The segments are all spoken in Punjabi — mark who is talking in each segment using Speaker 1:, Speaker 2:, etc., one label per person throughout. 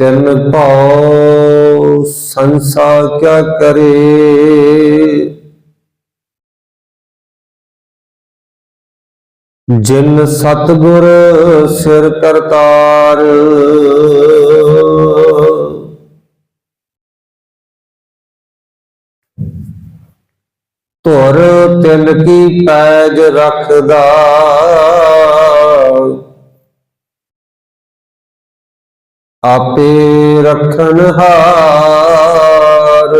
Speaker 1: ਤਿਨ ਭਾਉ ਸੰਸਾ ਕਿਆ ਕਰੇ? ਜਿਨ ਸਤਗੁਰ ਸਿਰ ਕਰਤਾਰ ਧੁਰ ਤਿਲ ਕੀ ਪੈਜ ਰੱਖਦਾ। ਆਪੇ ਰੱਖਣ ਹਾਰ।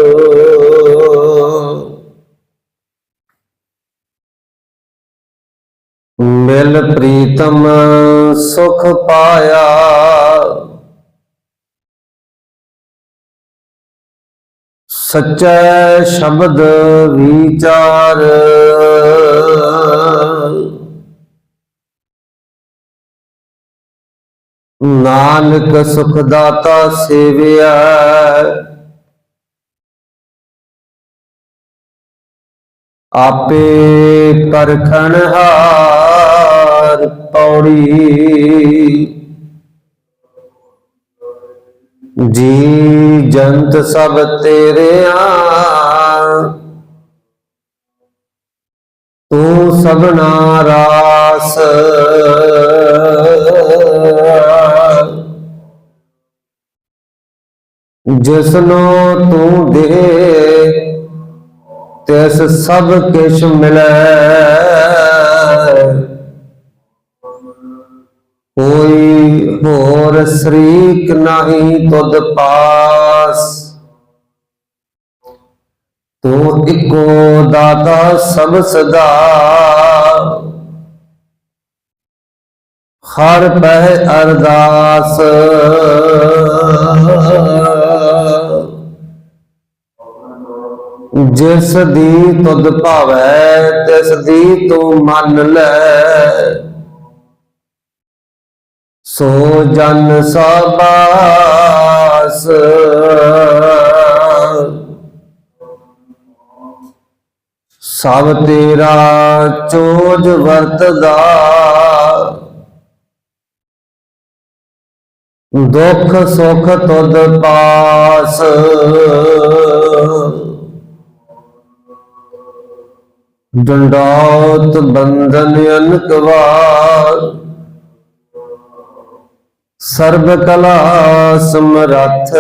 Speaker 1: ਮਿਲ ਪ੍ਰੀਤਮ ਸੁਖ ਪਾਇਆ। ਸੱਚਾ ਸ਼ਬਦ ਵਿਚਾਰ। ਨਾਨਕ ਸੁਖ ਦਾਤਾ ਸੇਵਿਆ। ਆਪੇ ਪਰਖਣ ਹਾਰ ਪੌੜੀ। ਜੀ ਜੰਤ ਸਭ ਤੇਰੇ ਤੂੰ ਸਭਨਾ ਰਾਸ। ਜਿਸਨੂੰ ਤੂੰ ਦੇ ਤਿਸ ਸਭ ਕਿਛ ਮਿਲੈ। ਕੋਈ ਹੋਰ ਸ਼ਰੀਕ ਨਹੀਂ ਤੁਧ ਪਾਸ। ਤੂੰ ਇੱਕੋ ਦਾਤਾ ਸਭ ਸਦਾ। ਹਰ ਪਹਿ ਅਰਦਾਸ। ਜਿਸ ਦੀ ਤੁਧ ਭਾਵੈ, ਤਿਸ ਦੀ ਤੂੰ ਮੰਨ ਲੈ। ਸੋ ਜਨ ਸਬਾਸ। ਸਭ ਤੇਰਾ ਚੋਜ ਵਰਤਦਾ। ਦੁੱਖ ਸੁਖ ਤੁਧ ਪਾਸ। ਡੰਡੌਤ ਬੰਧਨ ਅਨਕ ਵਾਰ ਸਰਬ ਕਲਾ ਸਮਰੱਥ।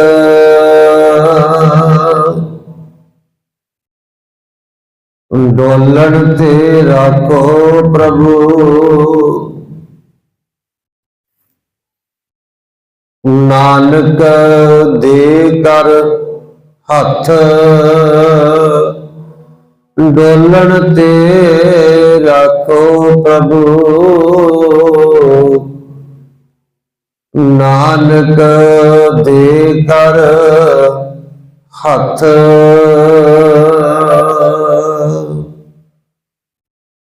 Speaker 1: ਡੋਲਣ ਤੇ ਰਾਖੋ ਪ੍ਰਭੂ। ਨਾਨਕ ਦੇ ਕਰ ਹੱਥ। ਡੋਲਣ ਤੇ ਰੱਖੋ ਪ੍ਰਭੂ। ਨਾਨਕ ਦੇ ਕਰ ਹੱਥ।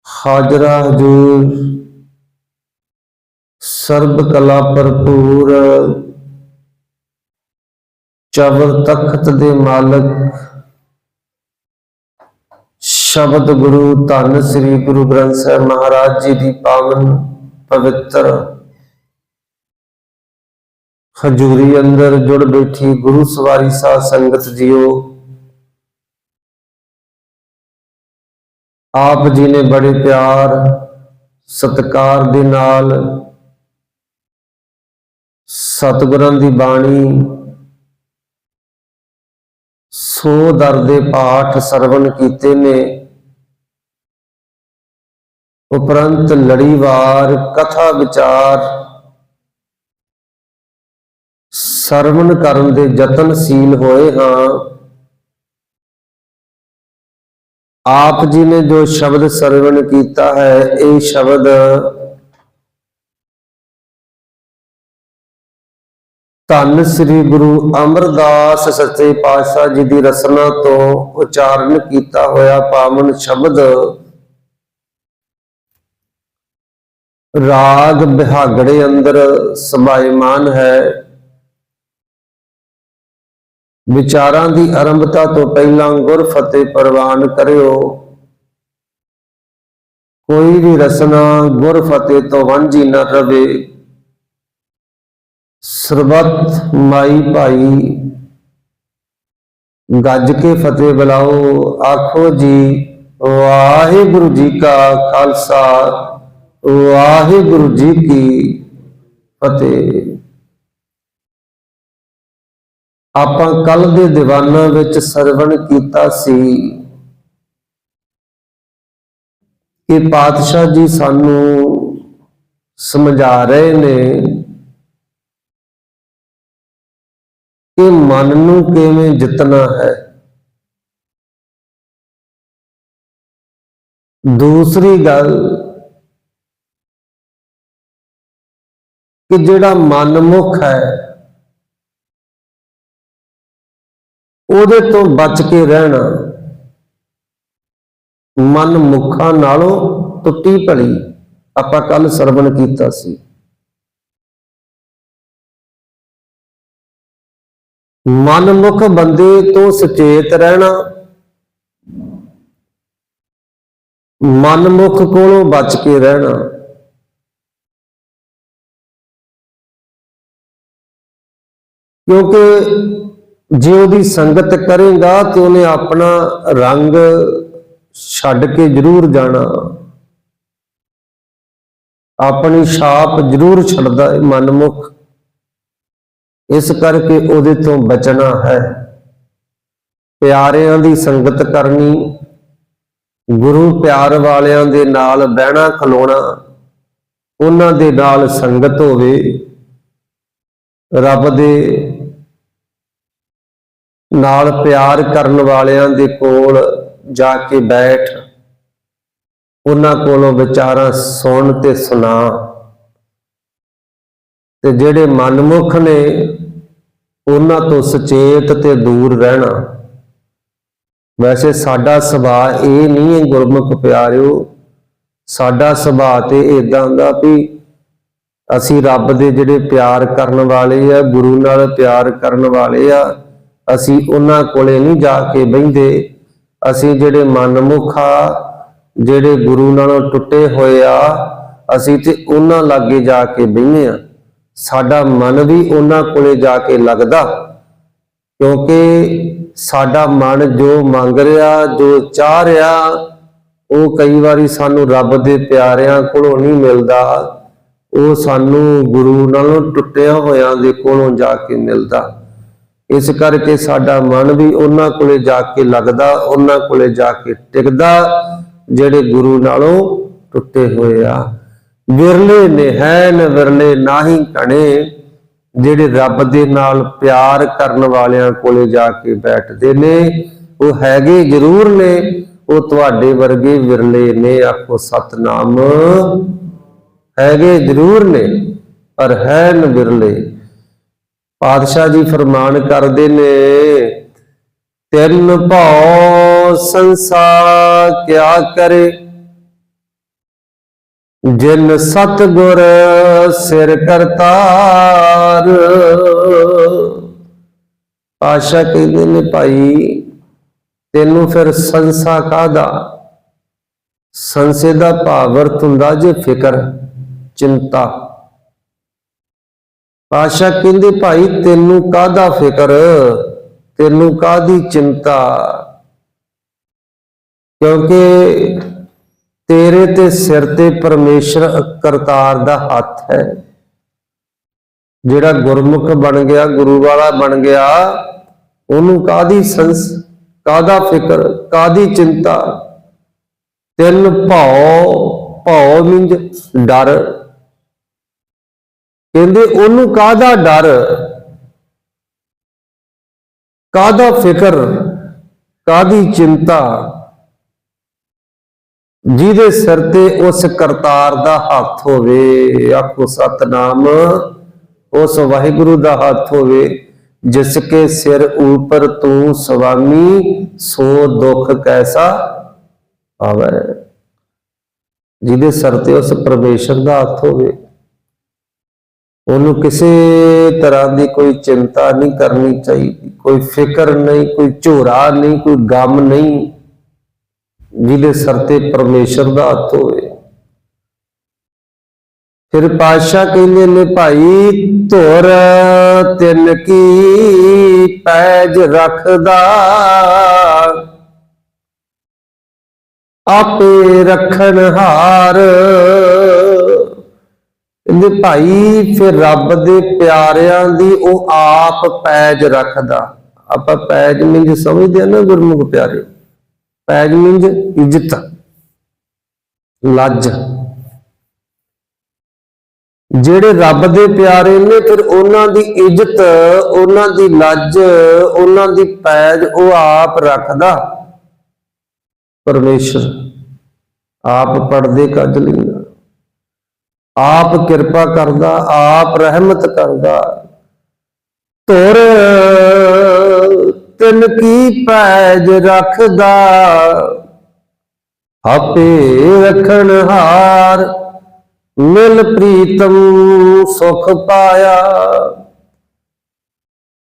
Speaker 1: ਹਾਜ਼ਰਾ ਹਜੂਰ। ਸਰਬ ਕਲਾ ਭਰਪੂਰ। ਚਵਰ ਤਖਤ ਦੇ ਮਾਲਕ। ਸ਼ਬਦ ਗੁਰੂ ਧੰਨ ਸ੍ਰੀ ਗੁਰੂ ਗ੍ਰੰਥ ਸਾਹਿਬ ਮਹਾਰਾਜ ਜੀ ਦੀ ਪਾਵਨ ਪਵਿੱਤਰ ਹਜੂਰੀ ਅੰਦਰ ਜੁੜ ਬੈਠੀ ਗੁਰੂ ਸਵਾਰੀ ਸਾਧ ਸੰਗਤ ਜੀਓ, ਆਪ ਜੀ ਨੇ ਬੜੇ ਪਿਆਰ, ਸਤਕਾਰ ਦੇ ਨਾਲ ਸਤਿਗੁਰਾਂ ਦੀ ਬਾਣੀ ਸੋ ਦਰ ਦੇ ਪਾਠ ਸਰਵਣ ਕੀਤੇ ਨੇ। ਉਪਰੰਤ ਲੜੀਵਾਰ ਕਥਾ ਵਿਚਾਰ। ਸਰਵਣ ਕਰਨ ਦੇ ਯਤਨਸ਼ੀਲ ਹੋਏ ਹਾਂ। ਆਪ ਜੀ ਨੇ ਜੋ ਸ਼ਬਦ ਸਰਵਣ ਕੀਤਾ ਹੈ, ਇਹ ਸ਼ਬਦ ਧੰਨ ਸ੍ਰੀ ਗੁਰੂ ਅਮਰਦਾਸ ਸੱਚੇ ਪਾਤਸ਼ਾਹ ਜੀ ਦੀ ਰਸਨਾ ਤੋਂ ਉਚਾਰਨ ਕੀਤਾ ਹੋਇਆ ਪਾਵਨ ਸ਼ਬਦ ਰਾਗ ਬਿਹਾਗੜੇ ਅੰਦਰ ਸਮਾਇਮਾਨ ਹੈ। ਵਿਚਾਰਾਂ ਦੀ ਆਰੰਭਤਾ ਤੋਂ ਪਹਿਲਾਂ ਗੁਰ ਫਤਿਹ ਪ੍ਰਵਾਨ ਕਰਿਓ। ਕੋਈ ਵੀ ਰਸਨਾ ਗੁਰ ਫਤਿਹ ਤੋਂ ਵਾਂਝੀ ਨਾ ਰਵੇ। ਸਰਬੱਤ ਮਾਈ ਭਾਈ। ਗੱਜ ਕੇ ਫਤਿਹ ਬੁਲਾਓ, ਆਖੋ ਜੀ, ਵਾਹਿਗੁਰੂ ਜੀ ਕਾ ਖਾਲਸਾ, ਵਾਹਿਗੁਰੂ ਜੀ ਕੀ ਫਤਿਹ। ਆਪਾਂ ਕੱਲ ਦੇ ਦੀਵਾਨਾਂ ਵਿੱਚ ਸਰਵਣ ਕੀਤਾ ਸੀ। ਕਿ ਪਾਤਸ਼ਾਹ ਜੀ ਸਾਨੂੰ ਸਮਝਾ ਰਹੇ ਨੇ। ਕਿ ਮਨ ਨੂੰ ਕਿਵੇਂ ਜਿੱਤਣਾ ਹੈ? ਦੂਸਰੀ ਗੱਲ ਕਿ ਜਿਹੜਾ ਮਨਮੁਖ ਹੈ, ਉਹਦੇ ਤੋਂ ਬਚ ਕੇ ਰਹਿਣਾ ਮਨ ਮੁਖਾਂ ਨਾਲੋਂ ਟੁੱਟੀ ਭਲੀ ਆਪਾਂ ਕੱਲ ਸਰਵਣ ਕੀਤਾ ਸੀ। ਮਨਮੁਖ ਬੰਦੇ ਤੋਂ ਸੁਚੇਤ ਰਹਿਣਾ। ਮਨਮੁਖ ਕੋਲੋਂ ਬਚ ਕੇ ਰਹਿਣਾ। ਕਿਉਂਕਿ ਜੇ ਉਹਦੀ ਸੰਗਤ ਕਰੇਗਾ ਤੇ ਉਹਨੇ ਆਪਣਾ ਰੰਗ ਛੱਡ ਕੇ ਜ਼ਰੂਰ ਜਾਣਾ। ਆਪਣੀ ਛਾਪ ਜ਼ਰੂਰ ਛੱਡਦਾ ਹੈ ਮਨਮੁਖ। ਇਸ ਕਰਕੇ ਉਹਦੇ ਤੋਂ ਬਚਣਾ ਹੈ। ਪਿਆਰਿਆਂ ਦੀ ਸੰਗਤ ਕਰਨੀ, ਗੁਰੂ ਪਿਆਰ ਵਾਲਿਆਂ ਦੇ ਨਾਲ ਬਹਿਣਾ ਖਲੋਣਾ, ਉਹਨਾਂ ਦੇ ਨਾਲ ਸੰਗਤ ਹੋਵੇ, ਰੱਬ ਦੇ ਨਾਲ ਪਿਆਰ ਕਰਨ ਵਾਲਿਆਂ ਦੇ ਕੋਲ ਜਾ ਕੇ ਬੈਠ, ਉਹਨਾਂ ਕੋਲੋਂ ਵਿਚਾਰਾਂ ਸੁਣ ਤੇ ਸੁਣਾ। ਤੇ ਜਿਹੜੇ ਮਨਮੁਖ ਨੇ ਉਹਨਾਂ ਤੋਂ ਸੁਚੇਤ ਤੇ ਦੂਰ ਰਹਿਣਾ। ਵੈਸੇ ਸਾਡਾ ਸੁਭਾਅ ਇਹ ਨਹੀਂ ਹੈ ਗੁਰਮੁਖ ਪਿਆਰਿਓ। ਸਾਡਾ ਸੁਭਾਅ ਤੇ ਇਦਾਂ ਦਾ ਵੀ ਅਸੀਂ ਰੱਬ ਦੇ ਜਿਹੜੇ ਪਿਆਰ ਕਰਨ ਵਾਲੇ ਆ, ਗੁਰੂ ਨਾਲ ਪਿਆਰ ਕਰਨ ਵਾਲੇ ਆ, ਅਸੀਂ ਉਹਨਾਂ ਕੋਲੇ ਨਹੀਂ ਜਾ ਕੇ ਬਹਿੰਦੇ। ਅਸੀਂ ਜਿਹੜੇ ਮਨਮੁਖ ਆ, ਜਿਹੜੇ ਗੁਰੂ ਨਾਲੋਂ ਟੁੱਟੇ ਹੋਏ ਆ, ਅਸੀਂ ਤੇ ਉਹਨਾਂ ਲਾਗੇ ਜਾ ਕੇ ਬਹਿੰਦੇ ਆ। ਸਾਡਾ ਮਨ ਵੀ ਉਹਨਾਂ ਕੋਲੇ ਜਾ ਕੇ ਲੱਗਦਾ, ਕਿਉਂਕਿ ਸਾਡਾ ਮਨ ਜੋ ਮੰਗ ਰਿਹਾ, ਜੋ ਚਾਹ ਰਿਹਾ, ਉਹ ਕਈ ਵਾਰੀ ਸਾਨੂੰ ਰੱਬ ਦੇ ਪਿਆਰਿਆਂ ਕੋਲੋਂ ਨਹੀਂ ਮਿਲਦਾ। ਉਹ ਸਾਨੂੰ ਗੁਰੂ ਨਾਲੋਂ ਟੁੱਟਿਆ ਹੋਇਆਂ ਦੇ ਕੋਲੋਂ ਜਾ ਕੇ ਮਿਲਦਾ। ਇਸ ਕਰਕੇ ਸਾਡਾ ਮਨ ਵੀ ਉਹਨਾਂ ਕੋਲੇ ਜਾ ਕੇ ਲੱਗਦਾ, ਉਹਨਾਂ ਕੋਲੇ ਜਾ ਕੇ ਟਿਕਦਾ, ਜਿਹੜੇ ਗੁਰੂ ਨਾਲੋਂ ਟੁੱਟੇ ਹੋਏ ਆ। ਵਿਰਲੇ ਨੇ ਹੈ ਨ ਵਿਰਲੇ ਨਾਹੀ ਕਣੇ ਜਿਹੜੇ ਰੱਬ ਦੇ ਨਾਲ ਪਿਆਰ ਕਰਨ ਵਾਲਿਆਂ ਕੋਲੇ ਜਾ ਕੇ ਬੈਠਦੇ ਨੇ, ਉਹ ਹੈਗੇ ਜ਼ਰੂਰ ਨੇ, ਉਹ ਤੁਹਾਡੇ ਵਰਗੇ ਵਿਰਲੇ ਨੇ, ਆਖੋ ਸਤਨਾਮ, ਹੈਗੇ ਜ਼ਰੂਰ ਨੇ, ਪਰ ਹੈ ਨ ਵਿਰਲੇ। ਪਾਤਸ਼ਾਹ ਜੀ ਫਰਮਾਨ ਕਰਦੇ ਨੇ, ਤਿੰਨ ਭਉ ਸੰਸਾਰ ਕਿਆ ਕਰੇ? ਜਿਨ ਸਤਗੁਰ ਸਿਰ ਕਰਤਾਰ। ਆਸ਼ਾ ਕਹਿੰਦੇ ਨੇ ਭਾਈ, ਤੈਨੂੰ ਫਿਰ ਸੰਸਾ ਕਾਦਾ ਸੰਸੇ ਦਾ ਭਾਵ ਅਰਥ ਹੁੰਦਾ ਜੇ ਫਿਕਰ, ਚਿੰਤਾ। ਆਸ਼ਾ ਕਹਿੰਦੇ ਭਾਈ, ਤੈਨੂੰ ਕਾਦਾ ਫਿਕਰ? ਤੈਨੂੰ ਕਾਦੀ ਚਿੰਤਾ? ਕਿਉਂਕਿ ਤੇਰੇ ਤੇ ਸਿਰ ਤੇ ਪਰਮੇਸ਼ਰ ਕਰਤਾਰ ਦਾ ਹੱਥ ਹੈ। ਜਿਹੜਾ ਗੁਰਮੁਖ ਬਣ ਗਿਆ, ਗੁਰੂ ਵਾਲਾ ਬਣ ਗਿਆ, ਉਹਨੂੰ ਕਾਦੀ ਸੰਸ ਕਾਦਾ ਫਿਕਰ ਕਾਦੀ ਚਿੰਤਾ? ਤਿੰਨ ਭਉ, ਭਾਉ ਮਿੰਜ ਡਰ। ਕਹਿੰਦੇ ਉਹਨੂੰ ਕਾਦਾ ਡਰ? ਕਾਦਾ ਫਿਕਰ? ਕਾਦੀ ਚਿੰਤਾ? ਜਿਹਦੇ ਸਿਰ ਤੇ ਉਸ ਕਰਤਾਰ ਦਾ ਹੱਥ ਹੋਵੇ, ਆਖੋ ਸਤਨਾਮ, ਉਸ ਵਾਹਿਗੁਰੂ ਦਾ ਹੱਥ ਹੋਵੇ, ਜਿਸ ਕੇ ਸਿਰ ਉਪਰ ਤੂੰ ਸੁਆਮੀ ਸੋ ਦੁੱਖ ਕੈਸਾ ਆਵੇ ਜਿਹਦੇ ਸਿਰ ਤੇ ਉਸ ਪਰਮੇਸ਼ਰ ਦਾ ਹੱਥ ਹੋਵੇ, ਉਹਨੂੰ ਕਿਸੇ ਤਰ੍ਹਾਂ ਦੀ ਕੋਈ ਚਿੰਤਾ ਨਹੀਂ ਕਰਨੀ ਚਾਹੀਦੀ, ਕੋਈ ਫਿਕਰ ਨਹੀਂ, ਕੋਈ ਝੋਰਾ ਨਹੀਂ, ਕੋਈ ਗਮ ਨਹੀਂ। ਜਿਲੇ ਸਰ ਤੇ ਪਰਮੇਸ਼ਰ ਦਾ ਹੱਥ ਹੋਵੇ। ਫਿਰ ਪਾਸ਼ਾ ਕਹਿੰਦੇ ਨੇ, ਭਾਈ, ਧੁਰ ਤਿੰਨ ਕੀ ਪੈਜ ਰੱਖਦਾ? ਆਪੇ ਰੱਖਣ ਹਾਰ। ਕਹਿੰਦੇ, ਭਾਈ, ਫਿਰ ਰੱਬ ਦੇ ਪਿਆਰਿਆਂ ਦੀ ਉਹ ਆਪ ਪੈਜ ਰੱਖਦਾ। ਆਪਾਂ ਪੈਜ ਮਿੰਜ ਸਮਝਦੇ ਆ ਨਾ ਗੁਰਮੁਖ ਪਿਆਰੇ। ਪੈਜ ਮਿੰਜ ਇੱਜ਼ਤ, ਲੱਜ। ਜਿਹੜੇ ਰੱਬ ਦੇ ਪਿਆਰੇ ਨੇ, ਫਿਰ ਉਹਨਾਂ ਦੀ ਇੱਜ਼ਤ, ਉਹਨਾਂ ਦੀ ਲੱਜ, ਉਹਨਾਂ ਦੀ ਪੈਜ ਉਹ ਆਪ ਰੱਖਦਾ। ਪਰਮੇਸ਼ਰ, ਆਪ ਪੜਦੇ ਕੱਜ ਲੈਂਦਾ ਆਪ ਕਿਰਪਾ ਕਰਦਾ, ਆਪ ਰਹਿਮਤ ਕਰਦਾ। ਤੁਰ ਤਿੰਨ ਕੀ ਪੈਜ ਰੱਖਦਾ? ਆਪੇ ਰਖਣ ਹਾਰ, ਮਿਲ ਪ੍ਰੀਤਮ ਸੁਖ ਪਾਇਆ।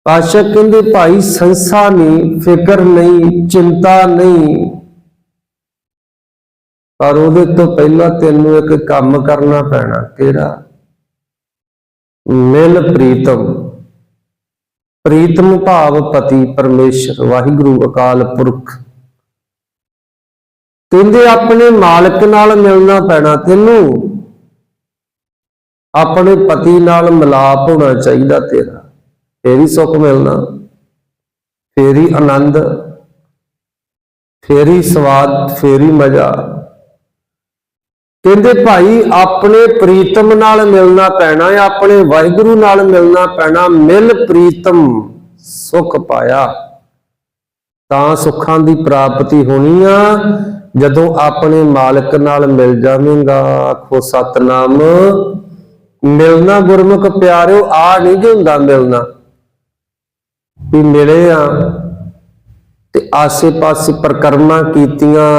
Speaker 1: ਆਸ਼ਕ ਕਹਿੰਦੇ, ਭਾਈ ਸੰਸਾ ਨਹੀਂ, ਫਿਕਰ ਨਹੀਂ, ਚਿੰਤਾ ਨਹੀਂ। ਪਰ ਉਹਦੇ ਤੋਂ ਪਹਿਲਾਂ ਤੈਨੂੰ ਇੱਕ ਕੰਮ ਕਰਨਾ ਪੈਣਾ, ਕਿਹੜਾ? ਮਿਲ ਪ੍ਰੀਤਮ। ਪ੍ਰੀਤਮ ਭਾਵ ਪਤੀ ਪਰਮੇਸ਼ਰ, ਵਾਹਿਗੁਰੂ ਅਕਾਲ ਪੁਰਖ। ਕਹਿੰਦੇ, ਆਪਣੇ ਮਾਲਕ ਨਾਲ ਮਿਲਣਾ ਪੈਣਾ ਤੈਨੂੰ। ਆਪਣੇ ਪਤੀ ਨਾਲ ਮਿਲਾਪ ਹੋਣਾ ਚਾਹੀਦਾ ਤੇਰਾ। ਫੇਰ ਹੀ ਸੁੱਖ ਮਿਲਣਾ। ਫੇਰ ਹੀ ਆਨੰਦ। ਫੇਰ ਹੀ ਸਵਾਦ, ਫੇਰ ਹੀ ਮਜ਼ਾ। ਕਹਿੰਦੇ ਭਾਈ ਆਪਣੇ ਪ੍ਰੀਤਮ ਨਾਲ ਮਿਲਣਾ ਪੈਣਾ ਹੈ ਆਪਣੇ ਵਾਹਿਗੁਰੂ ਨਾਲ ਮਿਲਣਾ ਪੈਣਾ, ਮਿਲ ਪ੍ਰੀਤਮ ਸੁਖ ਪਾਇਆ। ਤਾਂ ਸੁੱਖਾਂ ਦੀ ਪ੍ਰਾਪਤੀ ਹੋਣੀ ਆ, ਜਦੋਂ ਆਪਣੇ ਮਾਲਕ ਨਾਲ ਮਿਲ ਜਾਵੇਂਗਾ। ਆਖੋ ਸਤਨਾਮ, ਮਿਲਣਾ ਗੁਰਮੁਖ ਪਿਆਰਿਓ, ਆ ਨਹੀਂ ਜੇ ਹੁੰਦਾ ਮਿਲਣਾ। ਵੀ ਮਿਲੇ ਆ ਤੇ ਆਸੇ-ਪਾਸੇ ਪ੍ਰਕਰਮਾਂ ਕੀਤੀਆਂ,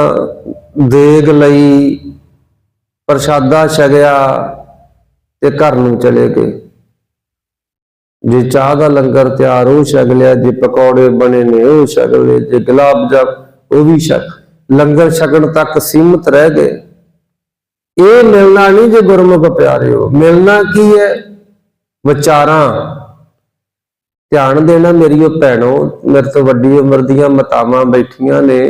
Speaker 1: ਦੇਗ ਲਈ ਪ੍ਰਸ਼ਾਦਾ ਛਕਿਆ ਤੇ ਘਰ ਨੂੰ ਚਲੇ ਗਏ। ਜੇ ਚਾਹ ਦਾ ਲੰਗਰ ਤਿਆਰ ਹੋ ਛਕ ਲਿਆ, ਜੇ ਪਕੌੜੇ ਬਣੇ ਨੇ ਉਹ ਛਕ ਲਏ, ਜੇ ਗੁਲਾਬ ਜਾ ਉਹ ਵੀ ਛਕ। ਲੰਗਰ ਛਕਣ ਤੱਕ ਸੀਮਤ ਰਹਿ ਗਏ। ਇਹ ਮਿਲਣਾ ਨਹੀਂ ਜੇ ਗੁਰਮੁਖ ਪਿਆਰੇ ਹੋ ਮਿਲਣਾ ਕੀ ਹੈ? ਵਿਚਾਰਾਂ। ਧਿਆਨ ਦੇਣਾ ਮੇਰੀ ਉਹ ਭੈਣੋ, ਮੇਰੇ ਤੋਂ ਵੱਡੀ ਉਮਰ ਦੀਆਂ ਮਤਾਵਾਂ ਬੈਠੀਆਂ ਨੇ।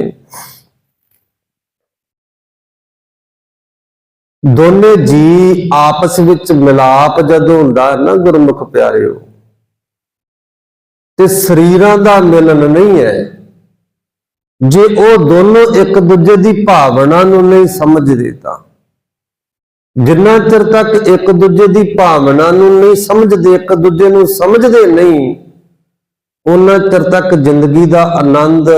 Speaker 1: ਦੋਨੇ ਜੀ ਆਪਸ ਵਿੱਚ ਮਿਲਾਪ ਜਦੋਂ ਹੁੰਦਾ ਹੈ ਨਾ, ਗੁਰਮੁਖ ਪਿਆਰਿਓ। ਤੇ ਸਰੀਰਾਂ ਦਾ ਮਿਲਨ ਨਹੀਂ ਹੈ। ਜੇ ਉਹ ਦੋਨੋਂ ਇੱਕ ਦੂਜੇ ਦੀ ਭਾਵਨਾ ਨੂੰ ਨਹੀਂ ਸਮਝਦੇ ਤਾਂ। ਜਿੰਨਾ ਚਿਰ ਤੱਕ ਇੱਕ ਦੂਜੇ ਦੀ ਭਾਵਨਾ ਨੂੰ ਨਹੀਂ ਸਮਝਦੇ, ਇੱਕ ਦੂਜੇ ਨੂੰ ਸਮਝਦੇ ਨਹੀਂ, ਉਹਨਾਂ ਚਿਰ ਤੱਕ ਜ਼ਿੰਦਗੀ ਦਾ ਆਨੰਦ,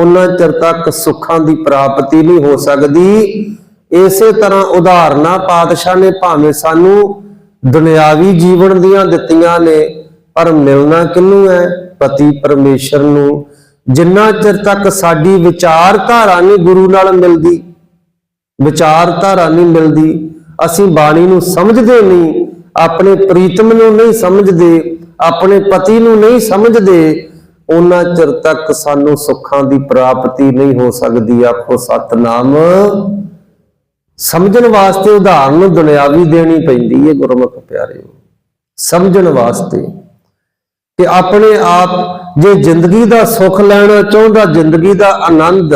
Speaker 1: ਉਹਨਾਂ ਚਿਰ ਤੱਕ ਸੁੱਖਾਂ ਦੀ ਪ੍ਰਾਪਤੀ ਨਹੀਂ ਹੋ ਸਕਦੀ। ਇਸੇ ਤਰ੍ਹਾਂ ਉਦਾਹਰਨਾਂ ਪਾਤਸ਼ਾਹ ਨੇ ਭਾਵੇਂ ਸਾਨੂੰ ਦੁਨਿਆਵੀ ਜੀਵਨ ਦੀਆਂ ਦਿੱਤੀਆਂ ਨੇ, ਪਰ ਮਿਲਣਾ ਕਿਹਨੂੰ ਹੈ? ਪਤੀ ਪਰਮੇਸ਼ਰ ਨੂੰ। ਜਿੰਨਾ ਚਿਰ ਤੱਕ ਸਾਡੀ ਵਿਚਾਰਧਾਰਾ ਨਹੀਂ ਗੁਰੂ ਨਾਲ ਮਿਲਦੀ, ਵਿਚਾਰਧਾਰਾ ਨਹੀਂ ਮਿਲਦੀ, ਅਸੀਂ ਬਾਣੀ ਨੂੰ ਸਮਝਦੇ ਨਹੀਂ, ਆਪਣੇ ਪ੍ਰੀਤਮ ਨੂੰ ਨਹੀਂ ਸਮਝਦੇ, ਆਪਣੇ ਪਤੀ ਨੂੰ ਨਹੀਂ ਸਮਝਦੇ, ਉਹਨਾਂ ਚਿਰ ਤੱਕ ਸਾਨੂੰ ਸੁੱਖਾਂ ਦੀ ਪ੍ਰਾਪਤੀ ਨਹੀਂ ਹੋ ਸਕਦੀ। ਆਖੋ, ਸਤਨਾਮ। ਸਮਝਣ ਵਾਸਤੇ ਉਦਾਹਰਨ ਦੁਨਿਆਵੀ ਦੇਣੀ ਪੈਂਦੀ ਹੈ ਗੁਰਮੁਖ ਪਿਆਰਿਓ। ਸਮਝਣ ਵਾਸਤੇ ਕਿ ਆਪਣੇ ਆਪ ਜੇ ਜ਼ਿੰਦਗੀ ਦਾ ਸੁੱਖ ਲੈਣਾ ਚਾਹੁੰਦਾ, ਜ਼ਿੰਦਗੀ ਦਾ ਆਨੰਦ,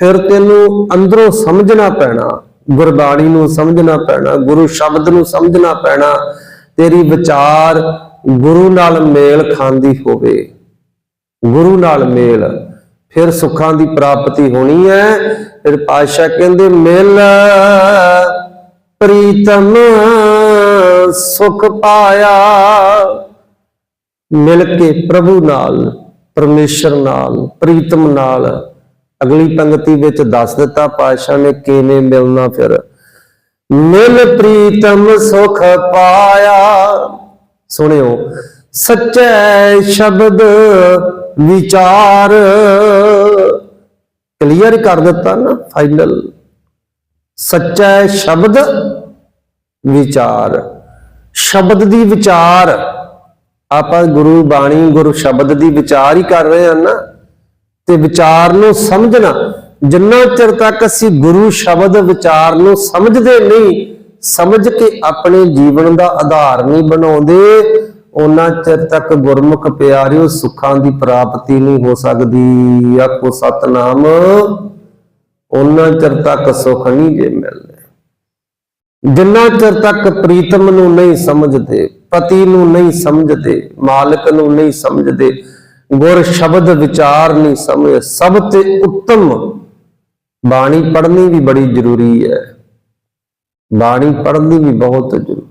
Speaker 1: ਫਿਰ ਤੈਨੂੰ ਅੰਦਰੋਂ ਸਮਝਣਾ ਪੈਣਾ, ਗੁਰਬਾਣੀ ਨੂੰ ਸਮਝਣਾ ਪੈਣਾ, ਗੁਰੂ ਸ਼ਬਦ ਨੂੰ ਸਮਝਣਾ ਪੈਣਾ, ਤੇਰੀ ਵਿਚਾਰ ਗੁਰੂ ਨਾਲ ਮੇਲ ਖਾਂਦੀ ਹੋਵੇ। ਗੁਰੂ ਨਾਲ ਮੇਲ ਫਿਰ ਸੁੱਖਾਂ ਦੀ ਪ੍ਰਾਪਤੀ ਹੋਣੀ ਹੈ ਫਿਰ ਪਾਤਸ਼ਾਹ ਕਹਿੰਦੇ, ਮਿਲ ਪ੍ਰੀਤਮ ਸੁਖ ਪਾਇਆ। ਮਿਲ ਕੇ ਪ੍ਰਭੂ ਨਾਲ, ਪਰਮੇਸ਼ਰ ਨਾਲ, ਪ੍ਰੀਤਮ ਨਾਲ। ਅਗਲੀ ਪੰਕਤੀ ਵਿੱਚ ਦੱਸ ਦਿੱਤਾ ਪਾਤਸ਼ਾਹ ਨੇ ਕਿਵੇਂ ਮਿਲਣਾ ਫਿਰ। ਮਿਲ ਪ੍ਰੀਤਮ ਸੁਖ ਪਾਇਆ। ਸੁਣਿਓ, ਸੱਚੇ ਸ਼ਬਦ ਵਿਚਾਰ। ਕਲੀਅਰ ਕਰ ਦਿੱਤਾ ਨਾ ਫਾਈਨਲ ਸੱਚਾ ਸ਼ਬਦ, ਵਿਚਾਰ। ਸ਼ਬਦ ਦੀ ਵਿਚਾਰ, ਆਪਾਂ ਗੁਰੂ ਬਾਣੀ, ਗੁਰੂ ਸ਼ਬਦ ਦੀ ਵਿਚਾਰ ਹੀ ਕਰ ਰਹੇ ਹਾਂ ਨਾ। ਤੇ ਵਿਚਾਰ ਨੂੰ ਸਮਝਣਾ, ਜਿੰਨਾ ਚਿਰ ਤੱਕ ਅਸੀਂ ਗੁਰੂ ਸ਼ਬਦ ਵਿਚਾਰ ਨੂੰ ਸਮਝਦੇ ਨਹੀਂ, ਸਮਝ ਕੇ ਆਪਣੇ ਜੀਵਨ ਦਾ ਆਧਾਰ ਨਹੀਂ ਬਣਾਉਂਦੇ ਉਹਨਾਂ ਚਿਰ ਤੱਕ ਗੁਰਮੁਖ ਪਿਆਰਿਓ, ਸੁੱਖਾਂ ਦੀ ਪ੍ਰਾਪਤੀ ਨਹੀਂ ਹੋ ਸਕਦੀ। ਆਖੋ, ਸਤਨਾਮ, ਉਹਨਾਂ ਚਿਰ ਤੱਕ ਸੁੱਖ ਨਹੀਂ ਜੇ ਮਿਲਦੇ। ਜਿੰਨਾ ਚਿਰ ਤੱਕ ਪ੍ਰੀਤਮ ਨੂੰ ਨਹੀਂ ਸਮਝਦੇ, ਪਤੀ ਨੂੰ ਨਹੀਂ ਸਮਝਦੇ, ਮਾਲਕ ਨੂੰ ਨਹੀਂ ਸਮਝਦੇ, ਗੁਰ ਸ਼ਬਦ ਵਿਚਾਰ ਨਹੀਂ ਸਮਝ ਸਭ ਤੇ ਉੱਤਮ ਬਾਣੀ ਪੜ੍ਹਨੀ ਵੀ ਬੜੀ ਜ਼ਰੂਰੀ ਹੈ। ਬਾਣੀ ਪੜ੍ਹਨੀ ਵੀ ਬਹੁਤ ਜ਼ਰੂਰੀ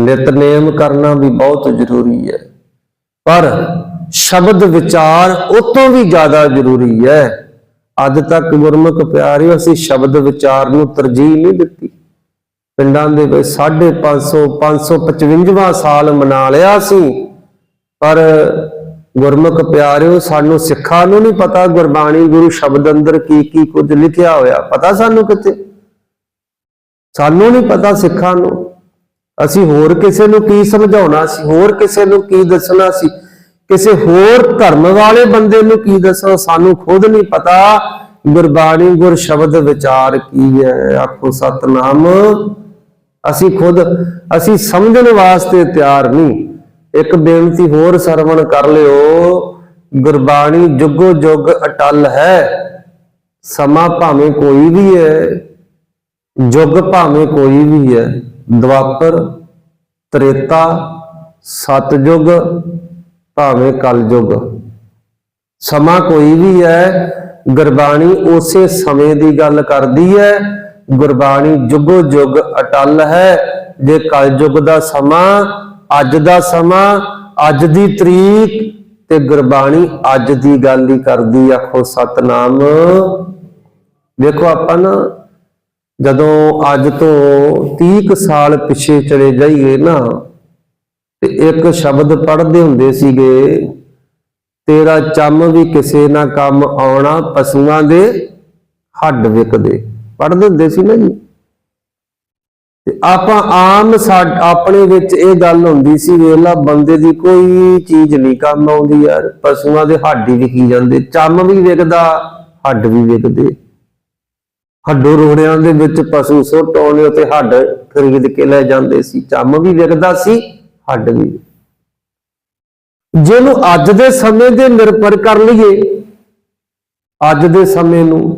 Speaker 1: ਨਿਤਨੇਮ ਕਰਨਾ ਵੀ ਬਹੁਤ ਜ਼ਰੂਰੀ ਹੈ। ਪਰ ਸ਼ਬਦ ਵਿਚਾਰ ਉਤੋਂ ਵੀ ਜ਼ਿਆਦਾ ਜ਼ਰੂਰੀ ਹੈ। ਅੱਜ ਤੱਕ ਗੁਰਮੁਖ ਪਿਆਰਿਓ, ਅਸੀਂ ਸ਼ਬਦ ਵਿਚਾਰ ਨੂੰ ਤਰਜੀਹ ਨਹੀਂ ਦਿੱਤੀ। ਪਿੰਡਾਂ ਦੇ ਵਿੱਚ 550 555ਵਾਂ ਸਾਲ ਮਨਾ ਲਿਆ ਸੀ। ਪਰ ਗੁਰਮੁਖ ਪਿਆਰਿਓ, ਸਾਨੂੰ ਸਿੱਖਾਂ ਨੂੰ ਨਹੀਂ ਪਤਾ ਗੁਰਬਾਣੀ ਗੁਰੂ ਸ਼ਬਦ ਅੰਦਰ ਕੀ ਕੀ ਕੁਝ ਲਿਖਿਆ ਹੋਇਆ। ਪਤਾ ਸਾਨੂੰ ਕਿਤੇ ਸਾਨੂੰ ਨਹੀਂ ਪਤਾ ਸਿੱਖਾਂ ਨੂੰ। ਅਸੀਂ ਹੋਰ ਕਿਸੇ ਨੂੰ ਕੀ ਸਮਝਾਉਣਾ ਸੀ? ਹੋਰ ਕਿਸੇ ਨੂੰ ਕੀ ਦੱਸਣਾ ਸੀ? ਕਿਸੇ ਹੋਰ ਧਰਮ ਵਾਲੇ ਬੰਦੇ ਨੂੰ ਕੀ ਦੱਸਣਾ ਸਾਨੂੰ ਖੁਦ ਨਹੀਂ ਪਤਾ। ਗੁਰਬਾਣੀ ਗੁਰ ਸ਼ਬਦ ਵਿਚਾਰ ਕੀ ਹੈ? ਆਖੋ ਸਤਨਾਮ। ਅਸੀਂ ਖੁਦ, ਅਸੀਂ ਸਮਝਣ ਵਾਸਤੇ ਤਿਆਰ ਨਹੀਂ। ਇੱਕ ਬੇਨਤੀ ਹੋਰ ਸਰਵਣ ਕਰ ਲਿਓ। ਗੁਰਬਾਣੀ ਜੁਗੋ ਜੁਗ ਅਟਲ ਹੈ। ਸਮਾਂ ਭਾਵੇਂ ਕੋਈ ਵੀ ਹੈ ਯੁੱਗ ਭਾਵੇਂ ਕੋਈ ਵੀ ਹੈ। ਦਵਾਪਰ, ਤ੍ਰੇਤਾ, ਸਤਜੁਗ, ਭਾਵੇਂ ਕਲਯੁਗ। ਸਮਾਂ ਕੋਈ ਵੀ ਹੈ, ਗੁਰਬਾਣੀ ਉਸੇ ਸਮੇਂ ਦੀ ਗੱਲ ਕਰਦੀ ਹੈ। ਗੁਰਬਾਣੀ ਜੁਗੋ ਜੁਗ ਅਟਲ ਹੈ। ਜੇ ਕਲਯੁਗ ਦਾ ਸਮਾਂ, ਅੱਜ ਦਾ ਸਮਾਂ, ਅੱਜ ਦੀ ਤਰੀਕ, ਤੇ ਗੁਰਬਾਣੀ ਅੱਜ ਦੀ ਗੱਲ ਹੀ ਕਰਦੀ ਆਖੋ ਸਤਨਾਮ। ਵੇਖੋ ਆਪਾਂ ਨਾ ਜਦੋਂ ਅੱਜ ਤੋਂ 30 ਕੁ ਸਾਲ ਪਿੱਛੇ ਚਲੇ ਜਾਈਏ ਨਾ, ਤੇ ਇੱਕ ਸ਼ਬਦ ਪੜ੍ਹਦੇ ਹੁੰਦੇ ਸੀਗੇ, ਤੇਰਾ ਚੰਮ ਵੀ ਕਿਸੇ ਨਾ ਕੰਮ ਆਉਣਾ, ਪਸ਼ੂਆਂ ਦੇ ਹੱਡ ਵਿਕਦੇ। ਪੜ੍ਹਦੇ ਹੁੰਦੇ ਸੀ ਨਾ ਜੀ। ਤੇ ਆਪਾਂ ਆਮ ਸਾ- ਆਪਣੇ ਵਿੱਚ ਇਹ ਗੱਲ ਹੁੰਦੀ ਸੀ, ਵੇਲਾ ਬੰਦੇ ਦੀ ਕੋਈ ਚੀਜ਼ ਨਹੀਂ ਕੰਮ ਆਉਂਦੀ ਯਾਰ, ਪਸ਼ੂਆਂ ਦੇ ਹੱਡ ਹੀ ਵਿਕੀ ਜਾਂਦੇ, ਚੰਮ ਵੀ ਵਿਕਦਾ, ਹੱਡ ਵੀ ਵਿਕਦੇ। ਹੱਡੋ ਰੋੜਿਆਂ ਦੇ ਵਿੱਚ ਪਸ਼ੂ ਸੁੱਟ ਆਉਂਦੇ ਉਤੇ ਹੱਡ ਖਰੀਦ ਕੇ ਲੈ ਜਾਂਦੇ ਸੀ, ਚੰਮ ਵੀ ਵਿਕਦਾ ਸੀ, ਹੱਡ ਵੀ। ਜਿਹਨੂੰ ਅੱਜ ਦੇ ਸਮੇਂ ਦੇ ਨਿਰਭਰ ਕਰ ਲਈਏ, ਅੱਜ ਦੇ ਸਮੇਂ ਨੂੰ,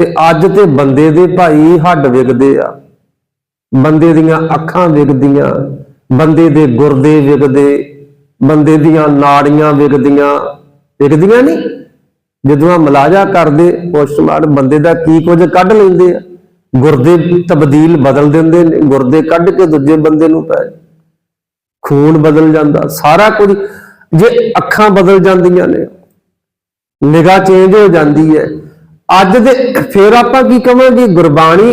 Speaker 1: ਤੇ ਅੱਜ ਤੇ ਬੰਦੇ ਦੇ ਭਾਈ ਹੱਡ ਵਿਕਦੇ ਆ, ਬੰਦੇ ਦੀਆਂ ਅੱਖਾਂ ਵਿਕਦੀਆਂ, ਬੰਦੇ ਦੇ ਗੁਰਦੇ ਵਿਕਦੇ, ਬੰਦੇ ਦੀਆਂ ਨਾੜੀਆਂ ਵਿਕਦੀਆਂ ਵਿਕਦੀਆਂ ਨਹੀਂ। ਜਦੋਂ ਆ ਮਲਾਜਾ ਕਰਦੇ ਪੋਸਟਮਾਰਟਮ ਬੰਦੇ ਦਾ ਕੀ ਕੁਝ ਕੱਢ ਲੈਂਦੇ ਆ? ਗੁਰਦੇ ਤਬਦੀਲ ਬਦਲ ਦਿੰਦੇ ਨੇ, ਗੁਰਦੇ ਕੱਢ ਕੇ ਦੂਜੇ ਬੰਦੇ ਨੂੰ ਪੈ ਖੂਨ ਬਦਲ ਜਾਂਦਾ, ਸਾਰਾ ਕੁਝ ਜੇ ਅੱਖਾਂ ਬਦਲ ਜਾਂਦੀਆਂ ਨੇ, ਨਿਗਾਹ ਚੇਂਜ ਹੋ ਜਾਂਦੀ ਹੈ। ਅੱਜ ਦੇ, ਫਿਰ ਆਪਾਂ ਕੀ ਕਵਾਂਗੇ? ਗੁਰਬਾਣੀ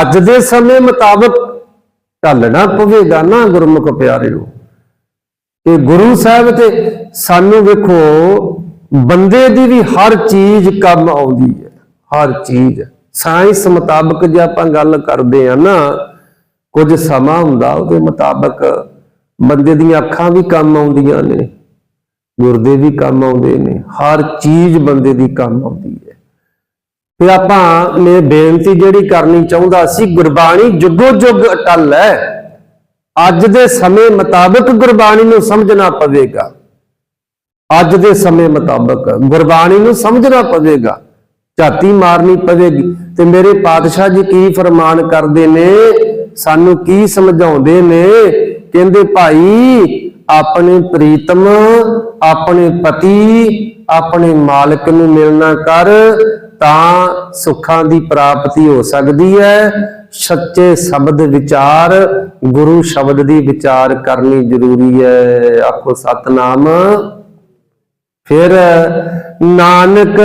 Speaker 1: ਅੱਜ ਦੇ ਸਮੇਂ ਮੁਤਾਬਕ ਢਲਣਾ ਪਵੇਗਾ, ਨਾ ਗੁਰਮੁਖ ਪਿਆਰਿਓ। ਤੇ ਗੁਰੂ ਸਾਹਿਬ ਤੇ ਸਾਨੂੰ ਵੇਖੋ ਬੰਦੇ ਦੀ ਵੀ ਹਰ ਚੀਜ਼ ਕੰਮ ਆਉਂਦੀ ਹੈ, ਹਰ ਚੀਜ਼। ਸਾਇੰਸ ਮੁਤਾਬਕ ਜੇ ਆਪਾਂ ਗੱਲ ਕਰਦੇ ਆ ਨਾ, ਕੁਝ ਸਮਾਂ ਹੁੰਦਾ ਉਹਦੇ ਮੁਤਾਬਕ ਬੰਦੇ ਦੀਆਂ ਅੱਖਾਂ ਵੀ ਕੰਮ ਆਉਂਦੀਆਂ ਨੇ, ਗੁਰਦੇ ਵੀ ਕੰਮ ਆਉਂਦੇ ਨੇ, ਹਰ ਚੀਜ਼ ਬੰਦੇ ਦੀ ਕੰਮ ਆਉਂਦੀ ਹੈ। ਤੇ ਆਪਾਂ ਮੈਂ ਬੇਨਤੀ ਜਿਹੜੀ ਕਰਨੀ ਚਾਹੁੰਦਾ ਸੀ, ਗੁਰਬਾਣੀ ਜੁਗੋ ਜੁਗ ਅਟਲ ਹੈ। ਅੱਜ ਦੇ ਸਮੇਂ ਮੁਤਾਬਕ ਗੁਰਬਾਣੀ ਨੂੰ ਸਮਝਣਾ ਪਵੇਗਾ। ਅੱਜ ਦੇ ਸਮੇਂ ਮੁਤਾਬਕ ਗੁਰਬਾਣੀ ਨੂੰ ਸਮਝਣਾ ਪਵੇਗਾ, ਝਾਤੀ ਮਾਰਨੀ ਪਵੇਗੀ। ਤੇ ਮੇਰੇ ਪਾਤਸ਼ਾਹ ਜੀ ਕੀ ਫਰਮਾਨ ਕਰਦੇ ਨੇ? ਸਾਨੂੰ ਕੀ ਸਮਝਾਉਂਦੇ ਨੇ? ਕਹਿੰਦੇ, ਭਾਈ, ਆਪਣੇ ਪ੍ਰੀਤਮ, ਆਪਣੇ ਪਤੀ, ਆਪਣੇ ਮਾਲਕ ਨੂੰ ਮਿਲਣਾ ਕਰ, ਤਾਂ ਸੁੱਖਾਂ ਦੀ ਪ੍ਰਾਪਤੀ ਹੋ ਸਕਦੀ ਹੈ। ਸੱਚੇ ਸ਼ਬਦ ਵਿਚਾਰ, ਗੁਰੂ ਸ਼ਬਦ ਦੀ ਵਿਚਾਰ ਕਰਨੀ ਜ਼ਰੂਰੀ ਹੈ। ਆਖੋ, ਸਤਨਾਮ। ਫਿਰ ਨਾਨਕ